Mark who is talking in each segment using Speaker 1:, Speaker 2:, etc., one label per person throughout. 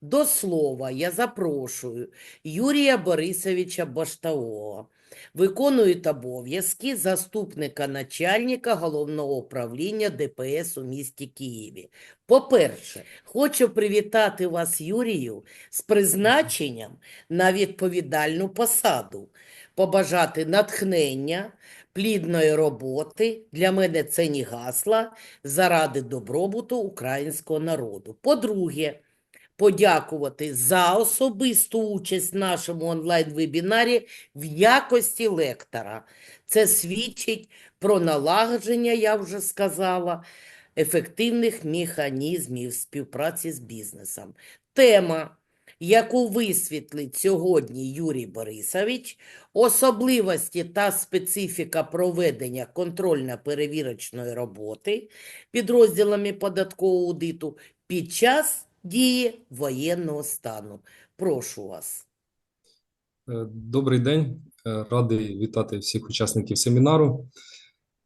Speaker 1: До слова, я запрошую Юрія Борисовича Баштаова. Виконують обов'язки заступника начальника головного управління ДПС у місті Києві. По-перше, хочу привітати вас, Юрію, з призначенням на відповідальну посаду, побажати натхнення, плідної роботи. Для мене це не гасла заради добробуту українського народу. По-друге, подякувати за особисту участь в нашому онлайн-вебінарі в якості лектора. Це свідчить про налагодження, я вже сказала, ефективних механізмів співпраці з бізнесом. Тема, яку висвітлить сьогодні Юрій Борисович, особливості та специфіка проведення контрольно-перевірочної роботи підрозділами податкового аудиту під час дії воєнного стану. Прошу вас.
Speaker 2: Е, Добрий день, Е, радий вітати всіх учасників семінару.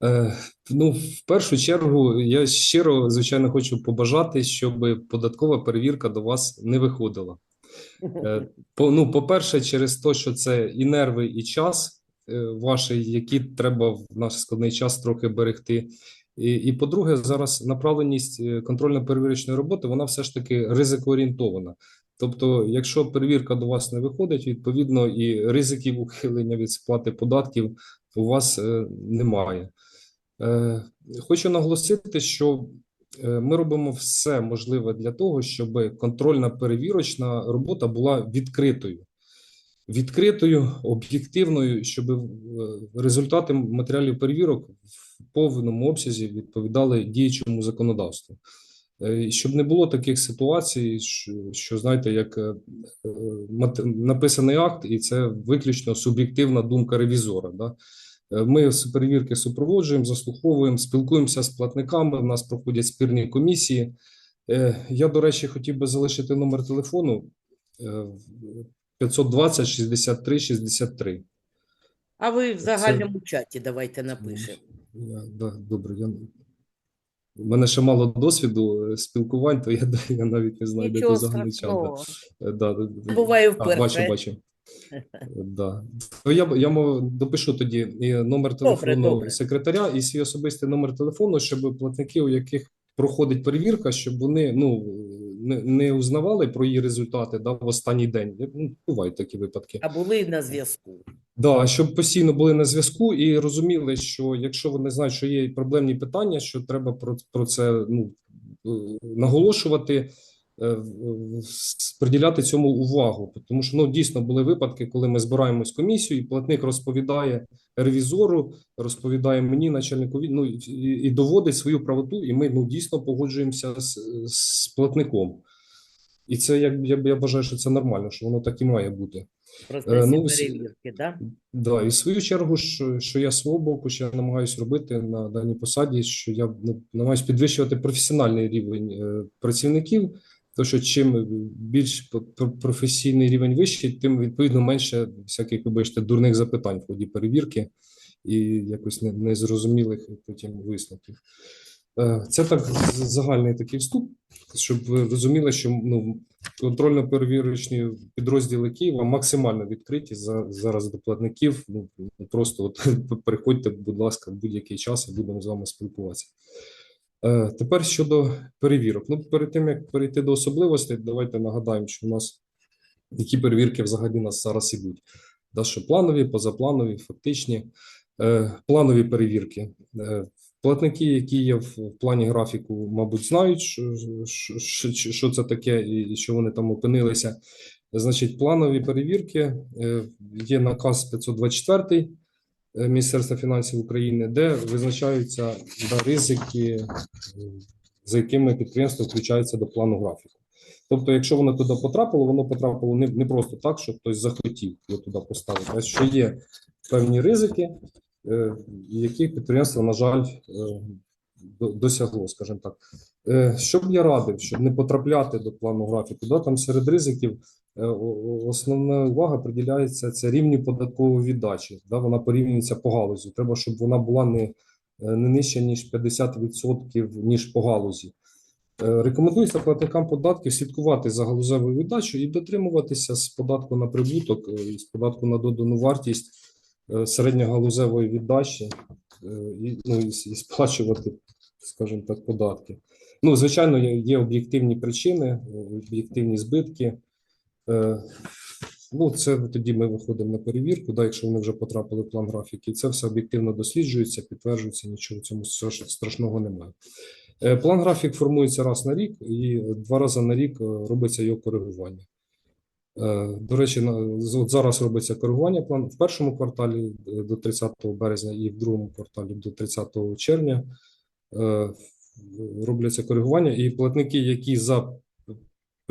Speaker 2: Е, Ну, в першу чергу, я щиро, звичайно, хочу побажати, щоб податкова перевірка до вас не виходила. По, ну, по-перше, через те, що це і нерви, і час ваші, які треба в наш складний час трохи берегти. І, і по-друге, зараз направленість е, контрольно-перевірочної роботи, вона все ж таки ризикоорієнтована. Тобто, якщо перевірка до вас не виходить, відповідно, і ризиків ухилення від сплати податків у вас е, немає. Е, Хочу наголосити, що ми робимо все можливе для того, щоб контрольна перевірочна робота була відкритою. Відкритою, об'єктивною, щоб результати матеріалів перевірок в повному обсязі відповідали діючому законодавству. Е, Щоб не було таких ситуацій, що, що знаєте, як е, написаний акт, і це виключно суб'єктивна думка ревізора. Да? Е, Ми перевірки супроводжуємо, заслуховуємо, спілкуємося з платниками. У нас проходять спірні комісії. Я, до речі, хотів би залишити номер телефону е, 520 63 63.
Speaker 1: А ви в
Speaker 2: Це-
Speaker 1: загальному чаті давайте напишемо.
Speaker 2: Я, да, добре, я... У мене ще мало досвіду е, спілкувань, то я, я навіть не знаю, де
Speaker 1: Нічого
Speaker 2: загальний чат. Да. Е, Да, да.
Speaker 1: Буває вперше.
Speaker 2: бачу, бачу. Е, Да. То я, я мов, допишу тоді і номер телефону
Speaker 1: добре.
Speaker 2: секретаря і свій особистий номер телефону, щоб платники, у яких проходить перевірка, щоб вони ну, не, не узнавали про її результати да, в останній день. Ну, бувають такі випадки.
Speaker 1: А були на зв'язку.
Speaker 2: Да, щоб постійно були на зв'язку і розуміли, що якщо вони знають, що є проблемні питання, що треба про, про це ну, е, наголошувати, е, приділяти цьому увагу. Тому що ну, дійсно були випадки, коли ми збираємось комісію, і платник розповідає ревізору, розповідає мені, начальнику, ну, і, і доводить свою правоту, і ми ну, дійсно погоджуємося з, з платником. І це як я, я вважаю, що це нормально, що воно так і має бути.
Speaker 1: процесі
Speaker 2: ну,
Speaker 1: перевірки, да?
Speaker 2: Да, і в свою чергу, що, що я свого боку ще намагаюся робити на даній посаді, що я ну, намагаюся підвищувати професіональний рівень е, працівників, тому що чим більш професійний рівень вищий, тим відповідно менше всяких, вибачте, дурних запитань в ході перевірки і якось незрозумілих потім висновків. Е, Це так загальний такий вступ, щоб ви розуміли, що ну, контрольно-перевірочні підрозділи Києва максимально відкриті за, зараз до платників. Ну, просто от, приходьте, будь ласка, в будь-який час і будемо з вами спілкуватися. Е, тепер щодо перевірок. Ну, перед тим, як перейти до особливостей, давайте нагадаємо, що у нас які перевірки взагалі нас зараз ідуть. Да, що планові, позапланові, фактичні. Е, планові перевірки. Е, Платники, які є в плані графіку, мабуть, знають, що, що, що, це таке і що вони там опинилися. Значить, планові перевірки є наказ 524 е, Міністерства фінансів України, де визначаються ризики, е, за якими підприємство включається до плану графіку. Тобто, якщо воно туди потрапило, воно потрапило не, не просто так, що хтось захотів його туди поставити, а що є певні ризики, е, яких підприємство, на жаль, е, досягло, скажімо так. Е, Що б я радив, щоб не потрапляти до плану графіку, да, там серед ризиків е, основна увага приділяється це рівню податкової віддачі. Да, вона порівнюється по галузі. Треба, щоб вона була не, е, не нижче, ніж 50% ніж по галузі. Е, Рекомендується платникам податків слідкувати за галузевою віддачею і дотримуватися з податку на прибуток, е, і з податку на додану вартість е, середньогалузевої віддачі е, і, ну, і, сплачувати, скажімо так, податки. Ну, звичайно, є, об'єктивні причини, е, об'єктивні збитки. Е, Ну, це тоді ми виходимо на перевірку, да, якщо вони вже потрапили в план графіки. Це все об'єктивно досліджується, підтверджується, нічого в цьому страшного немає. Е, План графік формується раз на рік, і два рази на рік е, робиться його коригування. До речі, от зараз робиться коригування план в першому кварталі до 30 березня і в другому кварталі до 30 червня. Робляться коригування, і платники, які за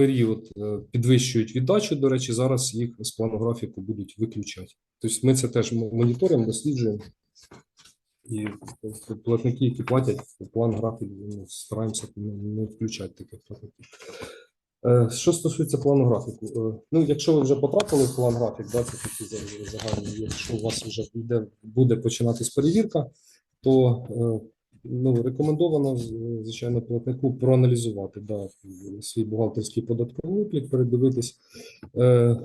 Speaker 2: період е, підвищують віддачу, до речі, зараз їх з плану графіку будуть виключати. Тобто ми це теж моніторимо, досліджуємо. І платники, які платять план графік, ну, стараємося не, включати таких платників. Е, Що стосується плану графіку, е, ну якщо ви вже потрапили в план графік, да, це такі за- загальні, якщо у вас вже буде починатись перевірка, то ну, рекомендовано, звичайно, платнику проаналізувати да, свій бухгалтерський податковий облік, передивитись, е,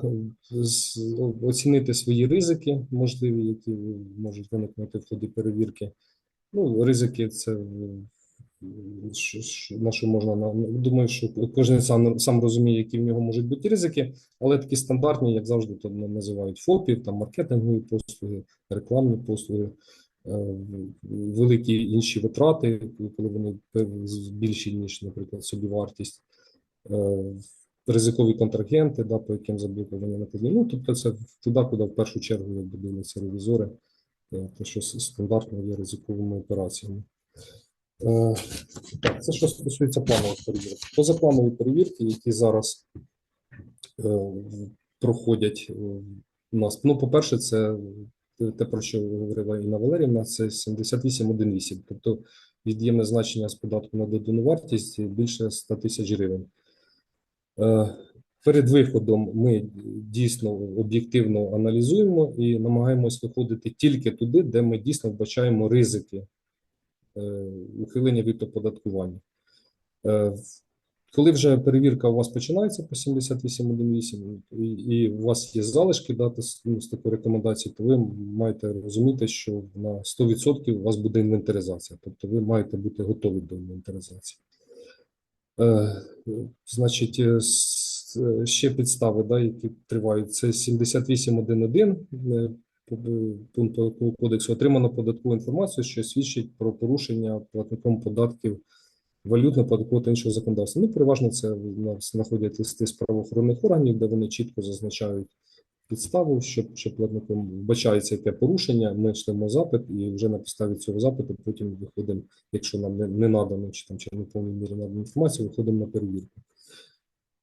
Speaker 2: оцінити свої ризики, можливі, які можуть виникнути в ході перевірки. Ну, ризики це на що можна на думаю, що кожен сам сам розуміє, які в нього можуть бути ризики, але такі стандартні, як завжди, то на- називають ФОПів, там маркетингові послуги, рекламні послуги, великі інші витрати, коли вони більші ніж, наприклад, собівартість. е, Ризикові контрагенти, да, по яким заблоковані накладні. Ну, тобто це туди, куди в першу чергу якби дивляться ревізори, е, те, що стандартно є ризиковими операціями. Е, Так, це що стосується планових перевірок. Позапланові перевірки, які зараз е, проходять е, у нас. Ну, по-перше, це те, про що говорила Інна Валерівна, це 7818, тобто від'ємне значення з податку на додану вартість більше 100 тисяч гривень. Е, Перед виходом ми дійсно об'єктивно аналізуємо і намагаємось виходити тільки туди, де ми дійсно вбачаємо ризики е, ухилення від оподаткування. Коли вже перевірка у вас починається по 78.1.8 і, і у вас є залишки дати ну, з такої рекомендації, то ви маєте розуміти, що на 100% у вас буде інвентаризація, тобто ви маєте бути готові до інвентаризації. Е, Значить, е, е, ще підстави, да, які тривають, це 78.1.1 е, по- пункт кодексу отримано податкову інформацію, що свідчить про порушення платником податків валютного податкового та іншого законодавства. Ну, переважно це в нас знаходять листи з правоохоронних органів, де вони чітко зазначають підставу, що, що платником вбачається яке порушення. Ми шлемо запит, і вже на підставі цього запиту потім виходимо, якщо нам не, не надано чи там чи не повній мірі надано інформацію, виходимо на перевірку.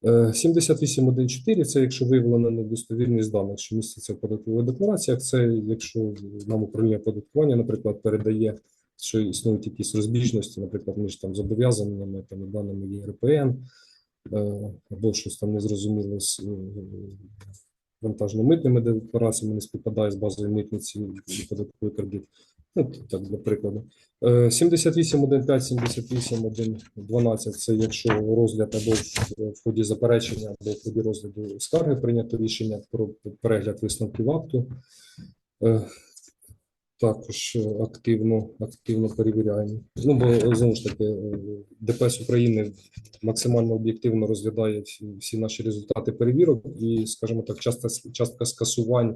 Speaker 2: Е, 78.1.4 – це якщо виявлена недостовірність даних, що міститься в податкових деклараціях. Це якщо нам управління податкування, наприклад, передає, що існують якісь розбіжності, наприклад, між там зобов'язаннями там даними ЄРПН, е, або щось там незрозуміло з е, вантажно-митними деклараціями не співпадає з базою митниці і податковий кредит. Ну, так, для прикладу. Е, 78.1.5, 78.1.12 – це якщо розгляд або в, в ході заперечення, або в ході розгляду скарги прийнято рішення про перегляд висновків акту. Також активно, активно перевіряємо. Ну, бо знову ж таки, ДПС України максимально об'єктивно розглядає всі, всі наші результати перевірок, і, скажімо так, частка, частка скасувань,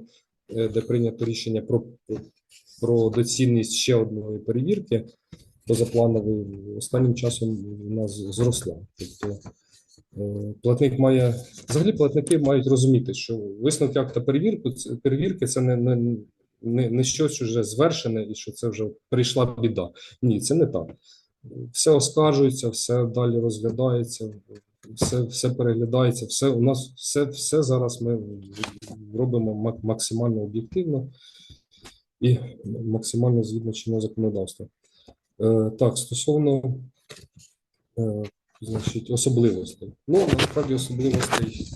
Speaker 2: е, де прийнято рішення про, про доцільність ще одної перевірки позапланової, останнім часом у нас зросла. Тобто е, платник має взагалі платники мають розуміти, що висновки акта перевірки перевірки це не, не, не, не щось вже звершене і що це вже прийшла біда. Ні, це не так. Все оскаржується, все далі розглядається, все, все переглядається, все у нас все, все зараз ми робимо максимально об'єктивно і максимально згідно чинного законодавства. Е, так, стосовно е, значить, особливостей. Ну, насправді особливостей,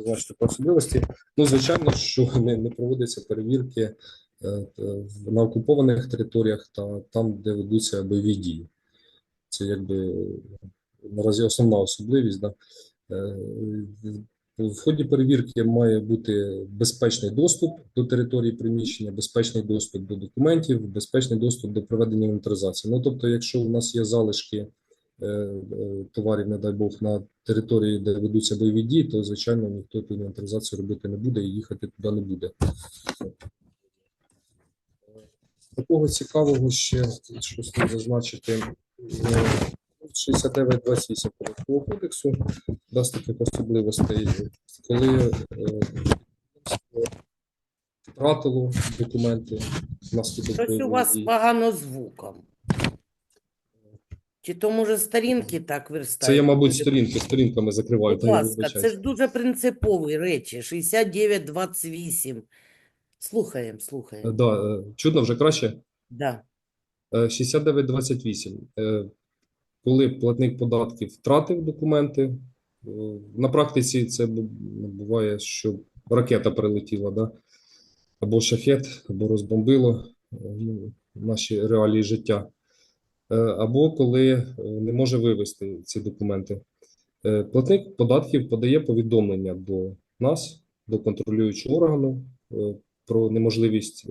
Speaker 2: м, значить, про особливості. Ну, звичайно, що не, не проводяться перевірки е, на окупованих територіях та там, де ведуться бойові дії. Це якби наразі основна особливість. Да. Е, В ході перевірки має бути безпечний доступ до території приміщення, безпечний доступ до документів, безпечний доступ до проведення інвентаризації. Ну, тобто, якщо у нас є залишки товарів, не дай Бог, на території, де ведуться бойові дії, то, звичайно, ніхто ту інвентаризацію робити не буде і їхати туди не буде. Такого цікавого ще щось не зазначити. Е, 69-28 Податкового кодексу дасть таких особливостей, коли е, втратило документи внаслідок
Speaker 1: Щось у вас погано звуком. Чи то, може, сторінки так верстають?
Speaker 2: Це я, мабуть, сторінки сторінками закриваю.
Speaker 1: Будь
Speaker 2: та я
Speaker 1: ласка,
Speaker 2: вибачаюсь.
Speaker 1: це ж дуже принципові речі. 69-28. Слухаємо,
Speaker 2: Е,
Speaker 1: слухаємо.
Speaker 2: Да, е, чудно, вже краще?
Speaker 1: Да.
Speaker 2: Е, 69-28. Е, Коли платник податків втратив документи, е, на практиці це бу- буває, що ракета прилетіла, да? або шахет, або розбомбило е, ну, наші реалії життя. Е, Або коли е, не може вивести ці документи. Е, Платник податків подає повідомлення до нас, до контролюючого органу про неможливість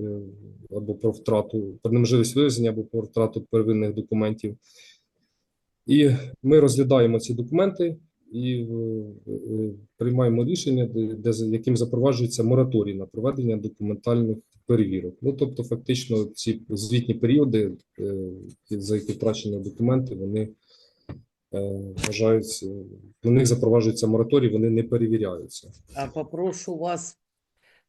Speaker 2: або про втрату, про неможливість вивезення або про втрату первинних документів. І ми розглядаємо ці документи і приймаємо рішення, де, де яким запроваджується мораторій на проведення документальних перевірок. Ну тобто, фактично, ці звітні періоди, е, за які втрачені документи, вони е, вважаються, на них запроваджується мораторій, вони не перевіряються.
Speaker 1: А попрошу вас,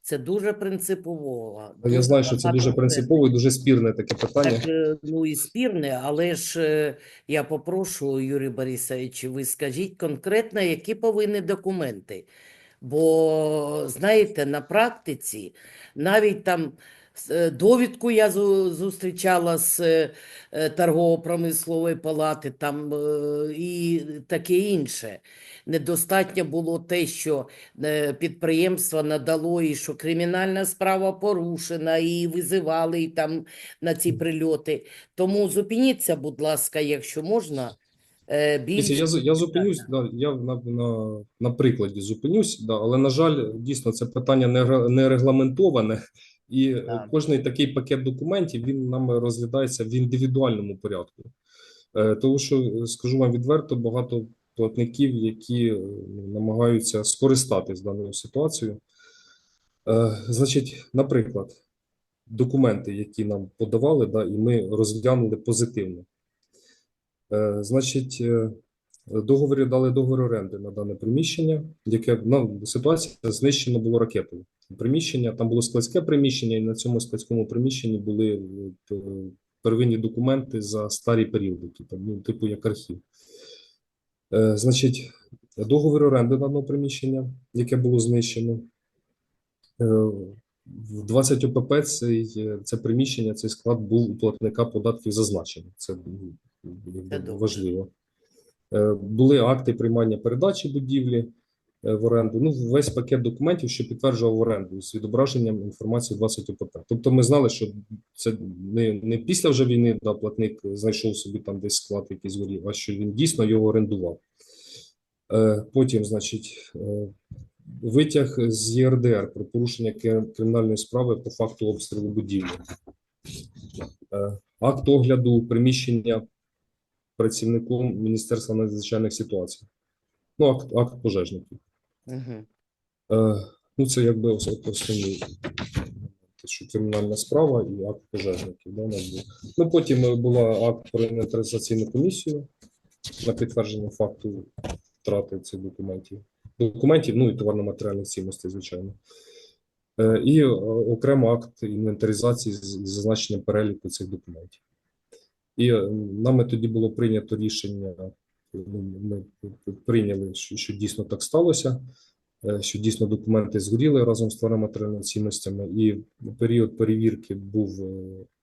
Speaker 1: це дуже принципово.
Speaker 2: Я знаю, що це дуже принципово і дуже спірне таке питання.
Speaker 1: Так, е, ну і спірне, але ж я попрошу, Юрій Борисович, ви скажіть конкретно, які повинні документи. Бо, знаєте, на практиці навіть там е, довідку я зустрічала з е, е, торгово-промислової палати там і таке інше. Недостатньо було те, що підприємство надало і що кримінальна справа порушена, і визивали і там на ці прильоти. Тому зупиніться, будь ласка, якщо можна, більш
Speaker 2: я, я зупинюсь, да, я на, на, на прикладі зупинюсь, да, але, на жаль, дійсно, це питання не, не регламентоване, і е,
Speaker 1: Так.
Speaker 2: кожний такий пакет документів, він нам розглядається в індивідуальному порядку. Е, Тому що, е, скажу вам відверто, багато платників, які е, намагаються скористатись даною ситуацією. Е, Значить, наприклад, документи, які нам подавали, да, і ми розглянули позитивно. Е, Значить, е, договорі дали договір оренди на дане приміщення, яке ну, ситуація знищено було ракетою. Приміщення там було складське приміщення, і на цьому складському приміщенні були е, первинні документи за старі періодики, там, ну, типу як архів. Значить, договір оренди даного приміщення, яке було знищено. В 20 ОПП цей, це приміщення, цей склад був у платника податків зазначений. Це важливо. Е, Були акти приймання передачі будівлі е, в оренду. Ну, весь пакет документів, що підтверджував оренду з відображенням інформації 20 ОПП. Тобто ми знали, що це не, не після вже війни да, платник знайшов собі там десь склад якийсь згорів, а що він дійсно його орендував. Е, Потім, значить, витяг з ЄРДР про порушення кримінальної справи по факту обстрілу будівлі. Акт огляду приміщення працівником Міністерства надзвичайних ситуацій. Ну, акт, акт пожежників.
Speaker 1: Угу.
Speaker 2: Е, Ну, це якби основні, що кримінальна справа і акт пожежників. Да, нас був. Ну, потім е, була акт про інвентаризаційну комісію на підтвердження факту втрати цих документів. Документів, ну і товарно-матеріальних цінностей, звичайно. Е, І е, окремо акт інвентаризації з зазначенням переліку цих документів. І е, нами тоді було прийнято рішення, ну, ми прийняли, що, що дійсно так сталося, е, що дійсно документи згоріли разом з товарно-матеріальними цінностями, і період перевірки був е,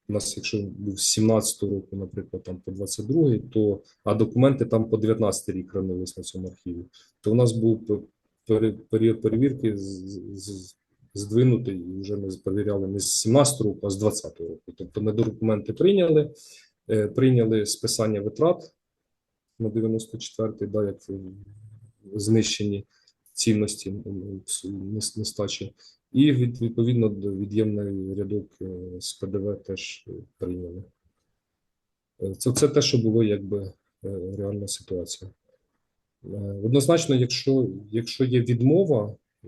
Speaker 2: у нас, якщо був з 17 року, наприклад, там по 22, то а документи там по 19 рік хранились на цьому архіві, то у нас був період перевірки здвинутий, і вже ми перевіряли не з 17 року, а з 20 року. Тобто ми документи прийняли, прийняли списання витрат на 94-й, да, як е, знищені цінності нестачі. І відповідно від'ємний рядок е, з ПДВ теж е, прийняли. Е, Це, це те, що було якби е, реальна ситуація. Е, Однозначно, якщо, якщо є відмова е,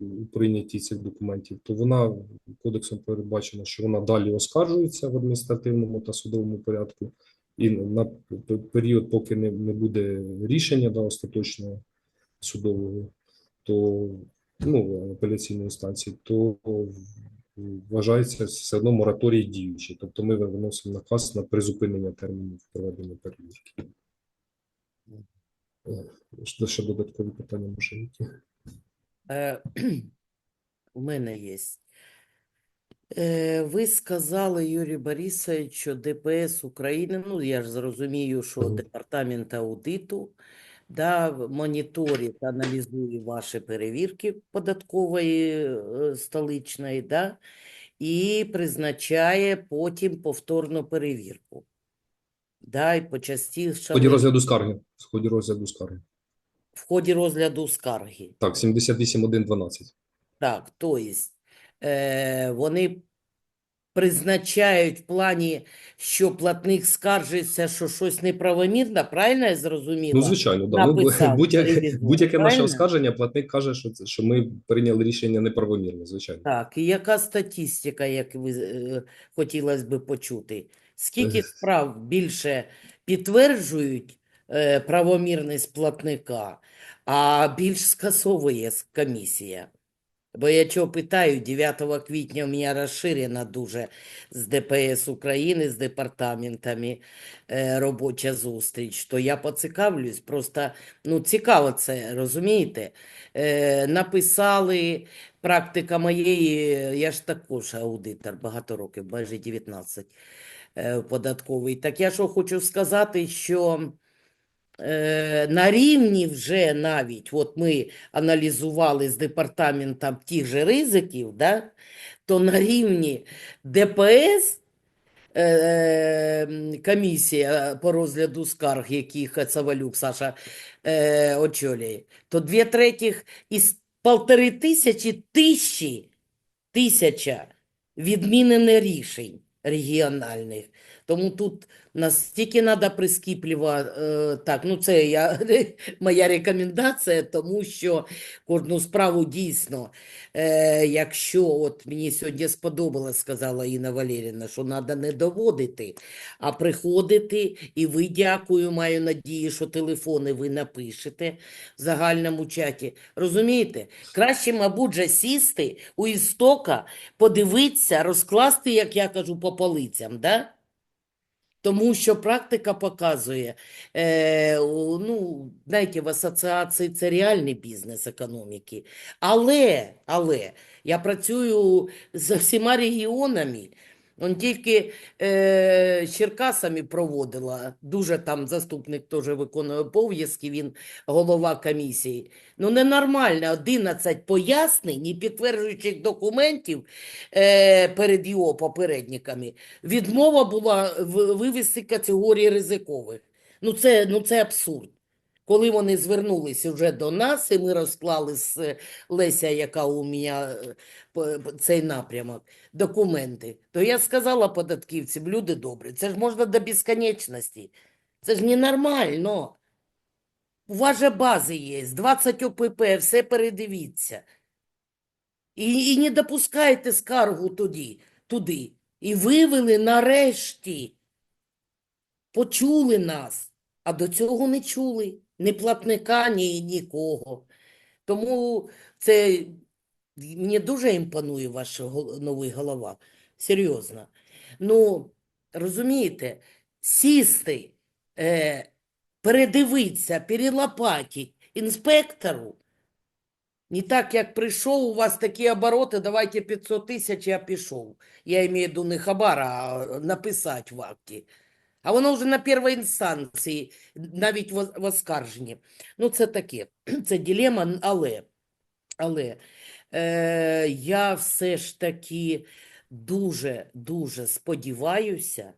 Speaker 2: у прийнятті цих документів, то вона кодексом передбачена, що вона далі оскаржується в адміністративному та судовому порядку, і на період, поки не, не буде рішення да, остаточного судового, то ну, апеляційної інстанції, то вважається все одно мораторій діючий. Тобто ми виносимо наказ на призупинення терміну проведення перевірки. Е, Ще додаткові питання може які?
Speaker 1: Е, У мене є. Е, Ви сказали, Юрій Борисович, що ДПС України, ну я ж зрозумію, що департамент аудиту, да, моніторить, аналізує ваші перевірки податкової е, столичної, да, і призначає потім повторну перевірку. Да, і
Speaker 2: В ході розгляду скарги. В ході розгляду скарги.
Speaker 1: В ході розгляду скарги.
Speaker 2: Так, 78.1.12.
Speaker 1: Так, то есть, е, вони призначають в плані, що платник скаржиться, що щось неправомірно, правильно я зрозуміла?
Speaker 2: Ну, звичайно, да. Ми,
Speaker 1: Написав
Speaker 2: будь-яке, будь-яке наше
Speaker 1: правильно?
Speaker 2: оскарження, платник каже, що, це, що ми прийняли рішення неправомірно, звичайно.
Speaker 1: Так, і яка статистика, як ви е, хотілося би почути? Скільки справ більше підтверджують правомірність платника, а більш скасовує комісія? Бо я чого питаю, 9 квітня у мене розширена дуже з ДПС України, з департаментами е, робоча зустріч, то я поцікавлюсь, просто ну, цікаво це, розумієте? Е, написали, практика моєї, я ж також аудитор, багато років, майже 19 е, податковий. Так я що хочу сказати, що е, на рівні вже навіть, от ми аналізували з департаментом тих же ризиків, да, то на рівні ДПС е, комісія по розгляду скарг, яких Цавалюк Саша е, очолює, то дві третіх із полтори тисячі тисячі тисяча відмінене рішень регіональних. Тому тут настільки треба прискіпливо, е, так, ну це я, моя рекомендація, тому що кожну справу дійсно, е, якщо от мені сьогодні сподобалось, сказала Інна Валерівна, що треба не доводити, а приходити, і ви, дякую, маю надію, що телефони ви напишете в загальному чаті. Розумієте? Краще, мабуть, же сісти у істока, подивитися, розкласти, як я кажу, по полицям, да? Тому що практика показує, е, ну, знаєте, в асоціації це реальний бізнес економіки. Але, але я працюю з всіма регіонами. Он тільки е, Черкасами проводила, дуже там заступник теж виконує обов'язки, він голова комісії. Ну, ненормально, 11 пояснень і підтверджуючих документів е, перед його попередниками. Відмова була вивести категорії ризикових. Ну це, ну це абсурд. Коли вони звернулися вже до нас, і ми розклали з е, Леся, яка у мене е, цей напрямок, документи, то я сказала податківцям, люди добрі, це ж можна до безконечності. Це ж ненормально. У вас же бази є, 20 ОПП, все передивіться. І, і не допускайте скаргу туди, туди. І вивели нарешті. Почули нас, а до цього не чули ні платника, ні нікого. Тому це мені дуже імпонує ваш новий голова. Серйозно. Ну, розумієте, сісти, е, передивитися, перелопатить інспектору. Не так, як прийшов, у вас такі обороти, давайте 500 тисяч, я пішов. Я имею в виду не хабар, а написати в акті. А воно вже на першій інстанції, навіть в, оскарженні. Ну, це таке, це дилема, н- але, але е, я все ж таки дуже-дуже сподіваюся,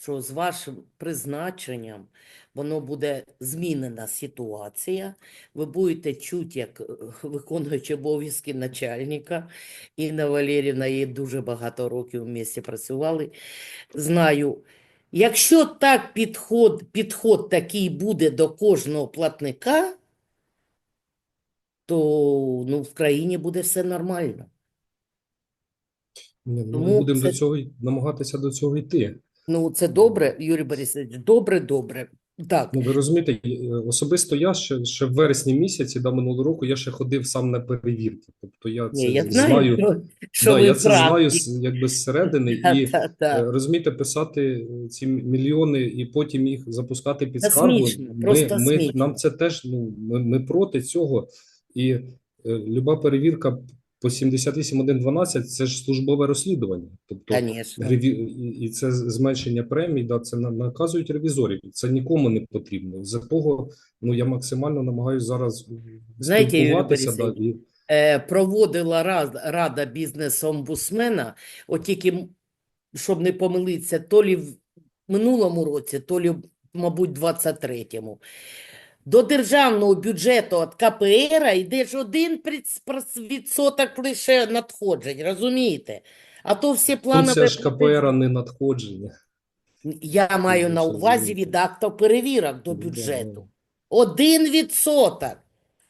Speaker 1: що з вашим призначенням воно буде змінена ситуація. Ви будете чути, як е, виконуючи обов'язки начальника. Інна Валерівна, її дуже багато років в місті працювали. Знаю, якщо так підход, підход такий буде до кожного платника, то ну, в країні буде все нормально.
Speaker 2: Ні, ну, Ми
Speaker 1: Тому
Speaker 2: будемо
Speaker 1: це-
Speaker 2: до цього намагатися до цього йти.
Speaker 1: Ну, це добре, Юрій Борисович, добре, добре. Так,
Speaker 2: Ну, ви розумієте, е, особисто я ще, ще в вересні місяці да, минулого року я ще ходив сам на перевірки. Тобто я
Speaker 1: ні,
Speaker 2: це
Speaker 1: я знаю,
Speaker 2: знаю,
Speaker 1: що,
Speaker 2: да,
Speaker 1: ви
Speaker 2: я це знаю якби зсередини.
Speaker 1: Та,
Speaker 2: І
Speaker 1: та, та.
Speaker 2: е, розумієте, писати е, ці мільйони і потім їх запускати під
Speaker 1: Та
Speaker 2: скаргу.
Speaker 1: смішно,
Speaker 2: Ми, ми, нам це теж ну, ми, ми проти цього. І е, люба перевірка по 78.1.12 це ж службове розслідування. Тобто Реві... і- це зменшення премій, да, це на- наказують ревізорів. Це нікому не потрібно. За того, ну я максимально намагаюся зараз
Speaker 1: Знаєте,
Speaker 2: спілкуватися. Да, і,
Speaker 1: Е, проводила рада, рада бізнес-омбудсмена, от тільки, щоб не помилитися, то лі в минулому році, то лі, мабуть, 23-му. До державного бюджету від КПР йде ж один відсоток лише надходжень, розумієте? А то всі планові
Speaker 2: це ж КПР, не надходження.
Speaker 1: Я маю
Speaker 2: ви
Speaker 1: на увазі від акту перевірок до
Speaker 2: Ну,
Speaker 1: бюджету. Один відсоток.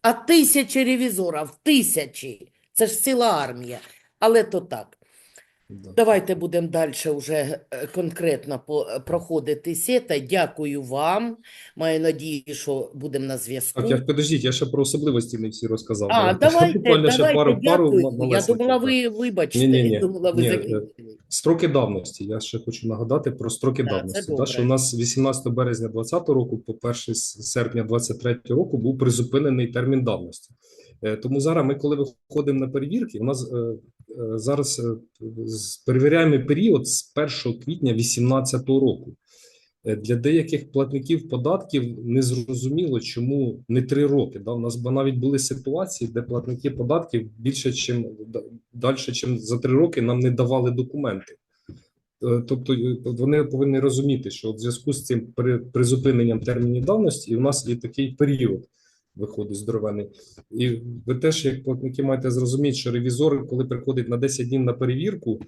Speaker 1: А тисячі ревізорів, тисячі. Це ж ціла армія. Але то так.
Speaker 2: Да.
Speaker 1: Давайте будемо далі вже е, конкретно проходити сета. Дякую вам. Маю надію, що будемо на зв'язку.
Speaker 2: Так, я подождіть, я ще про особливості не всі розказав.
Speaker 1: А,
Speaker 2: Давайте
Speaker 1: давайте,
Speaker 2: буквально ще пару, пару
Speaker 1: дякую. Я думала, ви, вибачте,
Speaker 2: Ні-ні-ні.
Speaker 1: думала, ви
Speaker 2: Ні. Строки давності. Я ще хочу нагадати про строки
Speaker 1: Так,
Speaker 2: давності. Та, що у нас 18 березня 2020 року по 1 серпня 2023 року був призупинений термін давності. Е, Тому зараз ми, коли виходимо на перевірки, у нас е, зараз е, перевіряємо період з 1 квітня 2018 року. Е, Для деяких платників податків не зрозуміло, чому не три роки. Да? У нас навіть були ситуації, де платники податків більше, чим далі, чим за три роки нам не давали документи. Е, Тобто е, вони повинні розуміти, що в зв'язку з цим при- призупиненням термінів давності, у нас є такий період виходить здоровений. І ви теж, як платники, маєте зрозуміти, що ревізор, коли приходить на 10 днів на перевірку,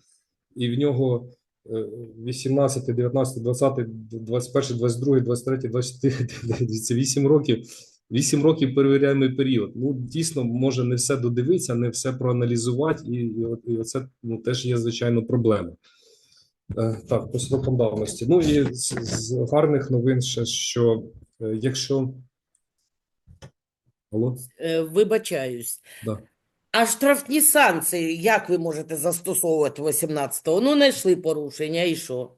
Speaker 2: і в нього е, 18, 19, 20, 21, 22, 23, 24, це 8 років. 8 років перевіряємий період. Ну, дійсно, може не все додивитися, не все проаналізувати, і, і, і оце ну, теж є, звичайно, проблема. Е, Так, по срокам давності. Ну і з, з гарних новин ще, що е, якщо. Алло?
Speaker 1: Е, Вибачаюсь.
Speaker 2: Да.
Speaker 1: А штрафні санкції, як ви можете застосовувати 18-го? Ну, знайшли порушення, і що?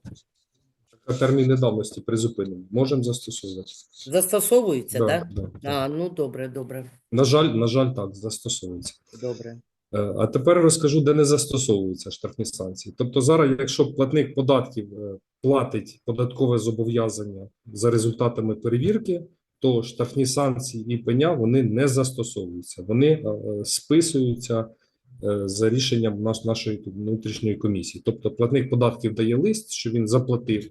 Speaker 2: Терміни давності призупинені. Можемо застосовувати.
Speaker 1: Застосовується,
Speaker 2: Да,
Speaker 1: так?
Speaker 2: да, да.
Speaker 1: А, ну добре, добре,
Speaker 2: На жаль, на жаль, так, застосовується.
Speaker 1: добре.
Speaker 2: Е, А тепер розкажу, де не застосовуються штрафні санкції. Тобто, зараз, якщо платник податків е, платить податкове зобов'язання за результатами перевірки, то штрафні санкції і пеня вони не застосовуються. Вони е, списуються е, за рішенням наш, нашої внутрішньої комісії. Тобто, платник податків дає лист, що він заплатив,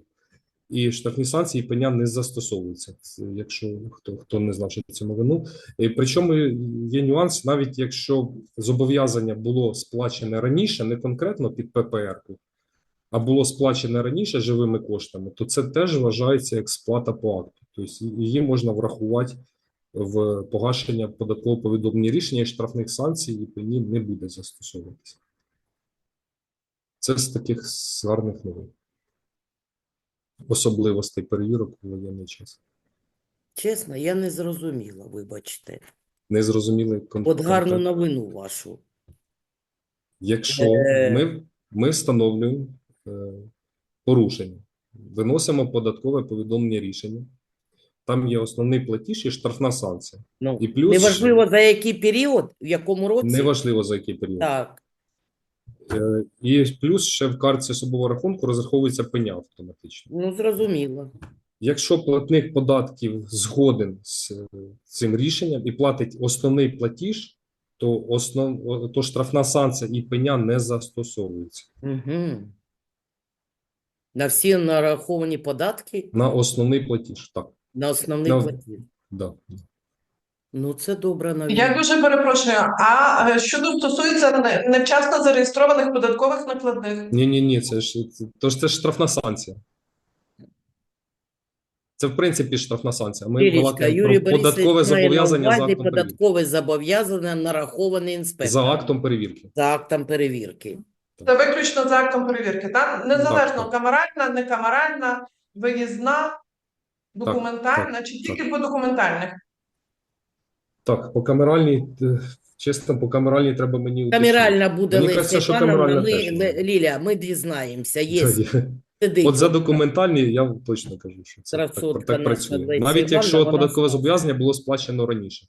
Speaker 2: і штрафні санкції і пеня не застосовуються. Якщо хто, хто не знав, що це новину. І причому є нюанс, навіть якщо зобов'язання було сплачене раніше, не конкретно під ППР, а було сплачене раніше живими коштами, то це теж вважається як сплата по акту. Тобто її можна врахувати в погашення податкового повідомлення рішення і штрафних санкцій і пені не буде застосовуватися. Це з таких гарних новин. Особливостей перевірок у воєнний час.
Speaker 1: Чесно, я не зрозуміла, вибачте.
Speaker 2: Не зрозуміли
Speaker 1: От гарну новину вашу.
Speaker 2: Якщо
Speaker 1: Е.
Speaker 2: ми, ми встановлюємо порушення, виносимо податкове повідомлення рішення, там є основний платіж і штрафна санкція.
Speaker 1: Ну,
Speaker 2: І плюс
Speaker 1: неважливо за який період, в якому році.
Speaker 2: неважливо за який період.
Speaker 1: Так,
Speaker 2: Е, і плюс ще в картці особового рахунку розраховується пеня автоматично.
Speaker 1: ну зрозуміло.
Speaker 2: Якщо платник податків згоден з е, цим рішенням і платить основний платіж, то основ, то штрафна санкція і пеня не застосовується.
Speaker 1: Угу. На всі нараховані податки?
Speaker 2: На основний платіж, так.
Speaker 1: На основний
Speaker 2: На-
Speaker 1: платіж.
Speaker 2: Да.
Speaker 1: Ну, це добра новина.
Speaker 3: Я дуже перепрошую. А е, щодо стосується невчасно зареєстрованих податкових накладних?
Speaker 2: Ні, ні, ні, це ж це, то ж це ж штрафна санкція. Це в принципі штрафна санкція. Ми
Speaker 1: Лілічка, Юрій
Speaker 2: про податкове зобов'язання за актом перевірки.
Speaker 1: податкове зобов'язання нарахований інспектором.
Speaker 2: За актом перевірки.
Speaker 1: За актом перевірки.
Speaker 3: Це виключно за актом перевірки, так? Незалежно
Speaker 2: так.
Speaker 3: камеральна, некамеральна, виїзна, документальна чи тільки по документальних?
Speaker 2: Так, по камеральній, е, чесно, по камеральній треба мені уточнити.
Speaker 1: Камеральна буде
Speaker 2: Мені кажеться, що камеральна
Speaker 1: Ми,
Speaker 2: теж буде.
Speaker 1: Ліля, ми дізнаємося. Є, сидить.
Speaker 2: От за документальні я точно кажу, що це так, так працює. Навіть якщо податкове зобов'язання було сплачено раніше.